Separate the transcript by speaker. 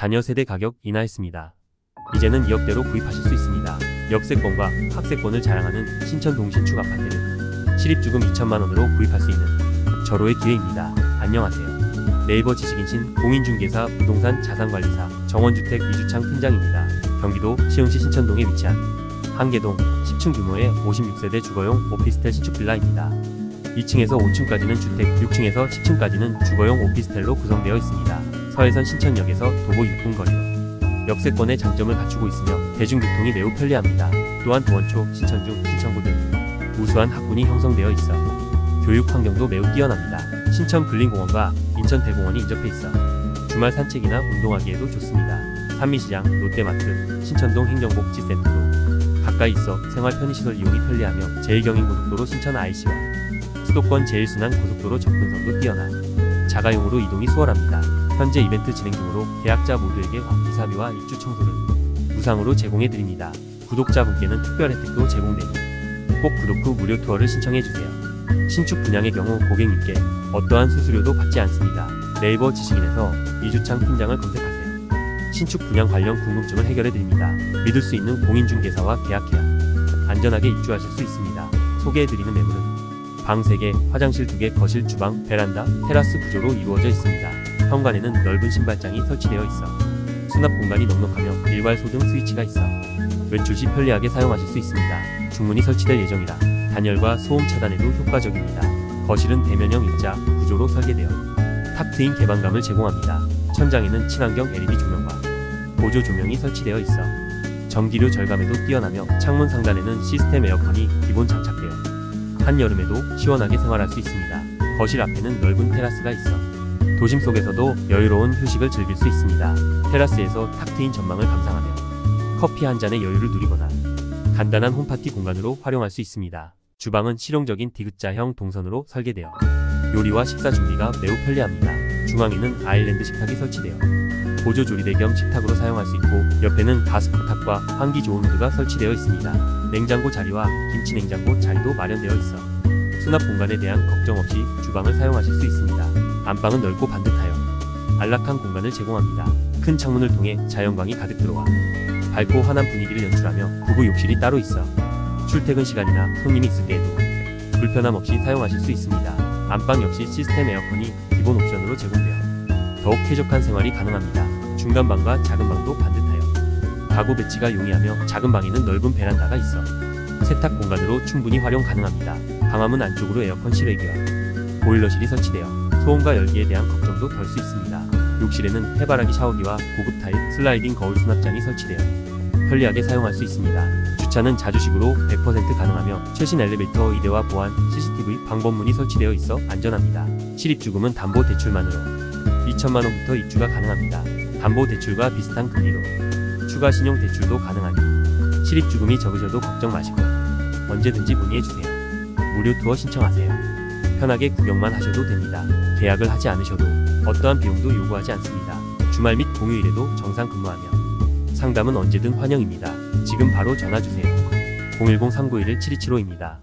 Speaker 1: 자녀 세대 가격 인하했습니다. 이제는 2억대로 구입하실 수 있습니다. 역세권과 학세권을 자랑하는 신천 동신축 아파트는 실입주금 2천만 원으로 구입할 수 있는 절호의 기회입니다. 안녕하세요. 네이버 지식인신 공인중개사 부동산 자산관리사 정원주택 이주창 팀장입니다. 경기도 시흥시 신천동에 위치한 한계동 10층 규모의 56세대 주거용 오피스텔 신축 빌라입니다. 2층에서 5층까지는 주택, 6층에서 10층까지는 주거용 오피스텔로 구성되어 있습니다. 서해선 신천역에서 도보 6분 거리로 역세권의 장점을 갖추고 있으며 대중교통이 매우 편리합니다. 또한 도원초, 신천중, 신천고 등 우수한 학군이 형성되어 있어 교육 환경도 매우 뛰어납니다. 신천 근린공원과 인천 대공원이 인접해 있어 주말 산책이나 운동하기에도 좋습니다. 산미시장, 롯데마트, 신천동 행정복지센터도 가까이 있어 생활 편의시설 이용이 편리하며 제2경인고속도로 신천 IC와 수도권 제일순환 고속도로 접근성도 뛰어나 자가용으로 이동이 수월합니다. 현재 이벤트 진행 중으로 계약자 모두에게 이사비와 입주 청소를 무상으로 제공해 드립니다. 구독자분께는 특별 혜택도 제공되니 꼭 구독 후 무료 투어를 신청해 주세요. 신축 분양의 경우 고객님께 어떠한 수수료도 받지 않습니다. 네이버 지식인에서 이주창 팀장을 검색하세요. 신축 분양 관련 궁금증을 해결해 드립니다. 믿을 수 있는 공인중개사와 계약해야 안전하게 입주하실 수 있습니다. 소개해 드리는 매물은 방 3개, 화장실 2개, 거실, 주방, 베란다, 테라스 구조로 이루어져 있습니다. 현관에는 넓은 신발장이 설치되어 있어 수납 공간이 넉넉하며 일괄 소 등 스위치가 있어 외출 시 편리하게 사용하실 수 있습니다. 중문이 설치될 예정이라 단열과 소음 차단에도 효과적입니다. 거실은 대면형 일자 구조로 설계되어 탁 트인 개방감을 제공합니다. 천장에는 친환경 LED 조명과 보조 조명이 설치되어 있어 전기료 절감에도 뛰어나며 창문 상단에는 시스템 에어컨이 기본 장착되어 한여름에도 시원하게 생활할 수 있습니다. 거실 앞에는 넓은 테라스가 있어 도심 속에서도 여유로운 휴식을 즐길 수 있습니다. 테라스에서 탁 트인 전망을 감상하며 커피 한 잔의 여유를 누리거나 간단한 홈파티 공간으로 활용할 수 있습니다. 주방은 실용적인 디귿자형 동선으로 설계되어 요리와 식사 준비가 매우 편리합니다. 중앙에는 아일랜드 식탁이 설치되어 보조 조리대 겸 식탁으로 사용할 수 있고 옆에는 가스코탁과 환기 좋은 후드가 설치되어 있습니다. 냉장고 자리와 김치 냉장고 자리도 마련되어 있어 수납 공간에 대한 걱정 없이 주방을 사용하실 수 있습니다. 안방은 넓고 반듯하여 안락한 공간을 제공합니다. 큰 창문을 통해 자연광이 가득 들어와 밝고 환한 분위기를 연출하며 부부 욕실이 따로 있어 출퇴근 시간이나 손님이 있을 때에도 불편함 없이 사용하실 수 있습니다. 안방 역시 시스템 에어컨이 기본 옵션으로 제공되어 더욱 쾌적한 생활이 가능합니다. 중간 방과 작은 방도 반듯하여 가구 배치가 용이하며 작은 방에는 넓은 베란다가 있어 세탁 공간으로 충분히 활용 가능합니다. 방화문 안쪽으로 에어컨 실외기와 보일러실이 설치되어 소음과 열기에 대한 걱정도 덜 수 있습니다. 욕실에는 해바라기 샤워기와 고급 타입 슬라이딩 거울 수납장이 설치되어 편리하게 사용할 수 있습니다. 주차는 자주식으로 100% 가능하며 최신 엘리베이터 2대와 보안, CCTV 방범문이 설치되어 있어 안전합니다. 실입주금은 담보 대출만으로 2천만 원부터 입주가 가능합니다. 담보 대출과 비슷한 금리로 추가 신용 대출도 가능하니 실입주금이 적으셔도 걱정 마시고 언제든지 문의해주세요. 무료 투어 신청하세요. 편하게 구경만 하셔도 됩니다. 계약을 하지 않으셔도 어떠한 비용도 요구하지 않습니다. 주말 및 공휴일에도 정상 근무하며 상담은 언제든 환영입니다. 지금 바로 전화 주세요. 010-391-7275입니다.